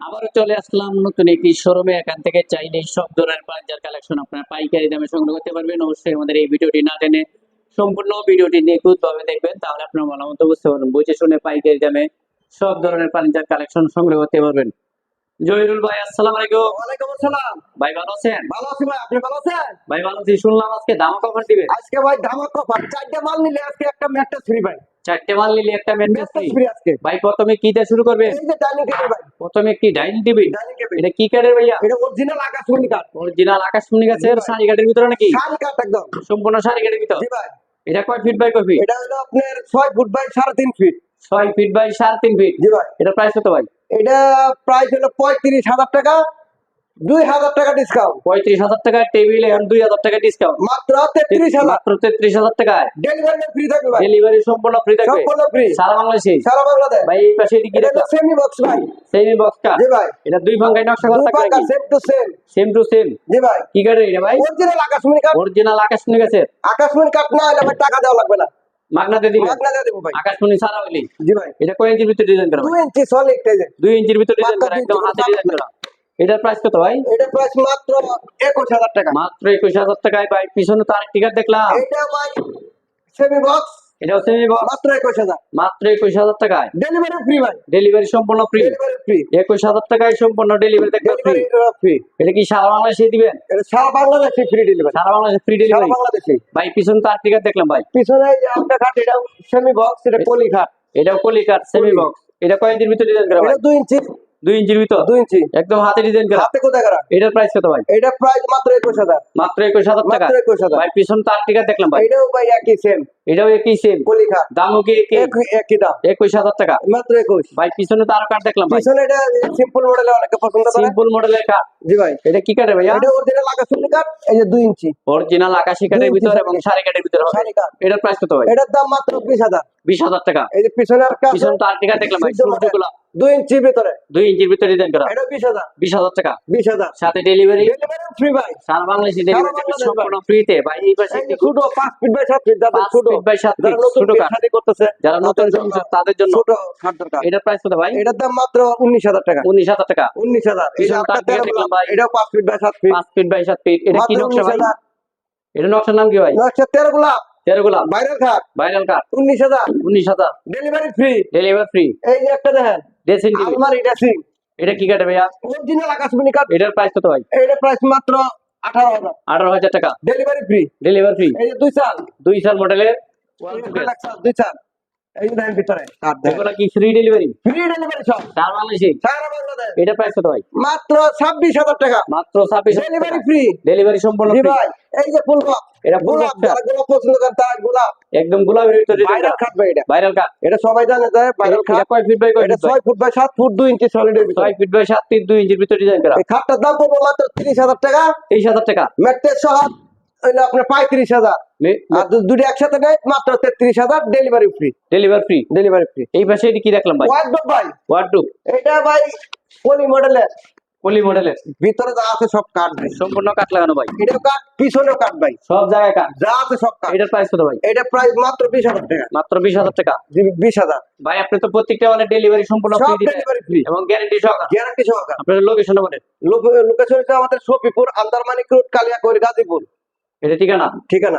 আবারও চলে আসলাম নতুন একটি শোরুমে। এখান থেকে চাইলে সব ধরনের পাঞ্জার কালেকশন আপনারা পাইকারি দামে সংগ্রহ করতে পারবেন। অবশ্যই আমাদের এই ভিডিওটি না টেনে সম্পূর্ণ ভিডিওটি নিখুঁত ভাবে দেখবেন তাহলে আপনার ভালো মতো বুঝতে পারবেন বুঝে শুনে পাইকারি দামে সব ধরনের পাঞ্জার কালেকশন সংগ্রহ করতে পারবেন। জহিরুল ভাই আসসালামু আলাইকুম। ওয়ালাইকুম আসসালাম। ভাই ভালো আছেন? ভালো আছি ভাই আপনি ভালো আছেন? ভাই ভালো আছি। শুনলাম আজকে দাম কখন দিবেন। আজকে ভাই ধামাক অফার চারটে মাল নিলে আজকে একটা ম্যাট্রেস ফ্রি ভাই। চারটে মাল নিলে একটা ম্যাট্রেস ফ্রি আজকে। ভাই প্রথমে কি দিয়ে শুরু করবেন? এই যে ডাইনিং টেবিল ভাই। প্রথমে একটি ডাইনিং টেবিল। এটা কি কাঠের ভাইয়া? এটা অরিজিনাল আকাশমণি কাঠ। অরিজিনাল আকাশমণি কাঠের সারি কাঠের ভিতরে নাকি? সারি কাঠ একদম। সম্পূর্ণ সারি কাঠের ভিতর। জি ভাই। এটা কয় ফিট বাই কয় ফিট এটা হলো আপনার 6 ফুট বাই সাড়ে তিন ফিট 6 ফিট বাই সাড়ে তিন ফিট জি ভাই। এটা প্রাইস কত ভাই? এটা প্রাইস হলো পঁয়ত্রিশ হাজার টাকা। দুই হাজার টাকা ডিসকাউন্ট পঁয়ত্রিশ হাজার টাকা টেবিল এখন দুই হাজার টাকা ডিসকাউন্ট মাত্র তেত্রিশ হাজার। মাত্র তেত্রিশ হাজার টাকায়। ডেলিভারি ফ্রি থাকবে ভাই। ডেলিভারি সম্পূর্ণ ফ্রি থাকবে। সম্পূর্ণ ফ্রি সারা বাংলাদেশে। সারা বাংলাদেশ। ভাই এই পাশে এদিকে এটা সেমি বক্স ভাই। সেমি বক্সটা জি ভাই। এটা দুই ভাঙ্গায় নকশা করা থাকবে same to same same to same জি ভাই। কি কাঠের এটা ভাই? অরিজিনাল আকাশমণি অরিজিনাল না হলে আমার টাকা দেওয়া লাগবে না। মাগনাতে ভাই। আকাশমণি সারা হইলি জি ভাই। এটা কয় ইঞ্চির ভিতরে ডিজাইন করা? দুই ইঞ্চি সলিড ইঞ্চির ভিতরে ডিজাইন করা একদম হাতে ডিজাইন করা। এটার প্রাইস কত ভাই? এটা প্রাইস মাত্র একুশ হাজার টাকা। মাত্র একুশ হাজার টাকায় ভাই পিছনে টিকার দেখলাম। এটা ভাই সেমি বক্স এটা হচ্ছে মাত্র একুশ হাজার। মাত্র একুশ হাজার টাকায়। ডেলিভারি ফ্রি ভাই। ডেলিভারি সম্পূর্ণ ফ্রি ফ্রি একুশ হাজার টাকায় সম্পূর্ণ ডেলিভারি দেখবে ফ্রি ফ্রি এটা কি সারা বাংলাদেশে দিবেন? এটা সারা বাংলাদেশে ফ্রি ডেলিভারি সারা বাংলাদেশে ফ্রি সারা বাংলাদেশে। ভাই পিছনে তো আরেক টিকার দেখলাম ভাই। পিছনে আপনার খাট এটা সেমি বক্স এটা পলি খাট এটাও কলিকাট সেমি বক্স এটা কয় ইঞ্চির ভিতরে ভাই এটা দুই ইঞ্চি দুই ইঞ্চির ভিতর? দুই ইঞ্চি। একদম হাতে ডিজাইন করা। হাতে কোথায় করা? এটার প্রাইস কত ভাই? এটার প্রাইস মাত্র একুশ হাজার। মাত্র একুশ হাজার টাকা। মাত্র একুশ হাজার। ভাই পিছনে তার টিকা দেখলাম ভাই। এটাও ভাই একই সেম এটাও একই সেম খাট দামও কি একই? দাম। একুশ হাজার টাকা। মাত্র একুশ। ভাই পিছনে তো আরও কাঠ দেখলাম ভাই। পিছনে এটা সিম্পল মডেলে অনেকে পছন্দ করে। সিম্পল মডেলের কাঠ জি ভাই। এটা কি কাঠে ভাইয়া? এটা অরিজিনাল কাঠ এই যে দুই ইঞ্চি। অরিজিনাল আকাশি কাঠের ভিতর এবং কাঠের ভিতর হবে। এটার প্রাইস কত ভাই? এটার দাম মাত্র বিশ হাজার। বিশ হাজার টাকা। এই যে পিছনে আছে, পিছনে তো আর দেখলাম ভাই সূর্য model, সূর্যগুলা দুই ইঞ্চি ভিতরে। দুই ইঞ্চির ভিতরে ডিজাইন করা। এটা বিশ হাজার। বিশ হাজার টাকা। বিশ হাজার। সাথে ডেলিভারি ডেলিভারি ফ্রি ভাই। সারা বাংলাদেশে ডেলিভারি সম্পূর্ণ ফ্রিতে ভাই এই পাশে ছোট পাঁচ ফিট বাই সাত ফিট ছোট ফিট বাই সাত ফিট ছোট কাঠ। করতেছে যারা নতুন তাদের জন্য। ছোট খাট দরকার এটার প্রাইস কত ভাই? এটার দাম মাত্র উনিশ হাজার টাকা। উনিশ হাজার টাকা। উনিশ হাজার। এই যে পিছনে আপনার তার দিকে তেরো দেখলাম গোলাপ, ভাই। এটাও পাঁচ ফিট বাই সাত ফিট পাঁচ ফিট বাই সাত ফিট এটা কি নকশা ভাই? এটা নকশার নাম কি ভাই? নকশা তেরো গোলাপ। তেরো গোলাপ। বাইরের ভাইরাল কাঠ উনিশ হাজার। উনিশ হাজার। ডেলিভারি ফ্রি ডেলিভারি ফ্রি এই যে একটা দেখেন। ড্রেসিং আলমারি ড্রেসিং এটা কি কাঠে ভাইয়া? অরিজিনাল আকাশমণি কাঠ। এটার প্রাইস কত ভাই? এইটা প্রাইস মাত্র আঠারো হাজার। টাকা। ডেলিভারি ফ্রি ডেলিভারি ফ্রি এই যে দুই সাল। দুই সাল মডেলের দুই সাল। এই যে দেখেন ভিতরে এগুলো কি ফ্রি ডেলিভারি ফ্রি ডেলিভারি সব। সারা বাংলাদেশে। সারা বাংলাদেশ। এটা প্রাইস কত ভাই? মাত্র ছাব্বিশ হাজার টাকা। মাত্র ছাব্বিশ ডেলিভারি ফ্রি ডেলিভারি সম্পূর্ণ ভাই এই যে ফুল এটা গোলাপ বক্সটা। যারা গোলাপ পছন্দ করেন তারা গোলাপ। একদম গোলাপের ভিতরে ভাইরাল খাট ভাই এটা। ভাইরাল এটা সবাই জানে যে ভাইরাল এটা কয় ফিট বাই কয় এটা ফিট ফুট বাই ইঞ্চি সলিডের ভিতরে। ছয় ফিট বাই ইঞ্চির ভিতরে ডিজাইন করা। এই খাটটার দাম পড়বে মাত্র টাকা। টাকা। ম্যাট্রেস সহ হইল আপনার পঁয়ত্রিশ হাজার। আর দুটো একসাথে নেয় মাত্র তেত্রিশ হাজার delivery free delivery free delivery free এই পাশে এটি কি দেখলাম ভাই? ওয়ার্ডরোব ভাই। ওয়ার্ডরোব এটা ভাই পলি মডেলের পলি মডেলের ভিতরে যা আছে সব কাঠ ভাই। সম্পূর্ণ কাঠ লাগানো ভাই। এটাও কাঠ পিছনেও কাঠ ভাই। সব জায়গায় কাঠ। যা আছে সব কাঠ। এটার প্রাইস কত ভাই? এটা প্রাইস মাত্র বিশ হাজার টাকা। মাত্র বিশ হাজার টাকা। জি- বিশ হাজার। ভাই আপনি তো প্রত্যেকটা মানে ডেলিভারি সম্পূর্ণ ফ্রি দিবেন ডেলিভারি ফ্রি এবং গ্যারান্টি সহকার। গ্যারান্টি সহকার। আপনার লোকেশন বলেন লোকেশন হচ্ছে আমাদের সফিপুর আন্দারমানিক রোড কালিয়াকৈর গাজীপুর। এটা ঠিকানা? ঠিকানা।